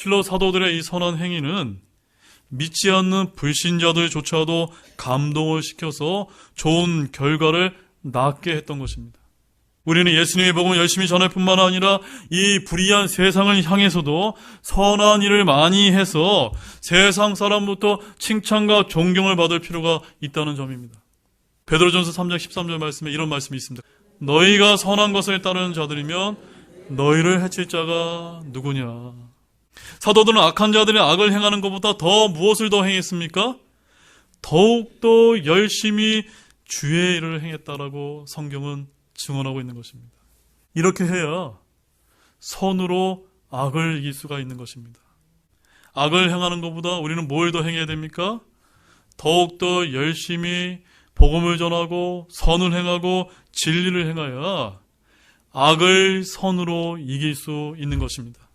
실로 사도들의 이 선한 행위는 믿지 않는 불신자들조차도 감동을 시켜서 좋은 결과를 낳게 했던 것입니다. 우리는 예수님의 복음을 열심히 전할 뿐만 아니라 이 불의한 세상을 향해서도 선한 일을 많이 해서 세상 사람부터 칭찬과 존경을 받을 필요가 있다는 점입니다. 베드로전서 3장 13절 말씀에 이런 말씀이 있습니다. 너희가 선한 것을 따르는 자들이면 너희를 해칠 자가 누구냐? 사도들은 악한 자들이 악을 행하는 것보다 더 무엇을 더 행했습니까? 더욱더 열심히 주의 일을 행했다라고 성경은 증언하고 있는 것입니다. 이렇게 해야 선으로 악을 이길 수가 있는 것입니다. 악을 행하는 것보다 우리는 뭘 더 행해야 됩니까? 더욱더 열심히 복음을 전하고 선을 행하고 진리를 행하여 악을 선으로 이길 수 있는 것입니다.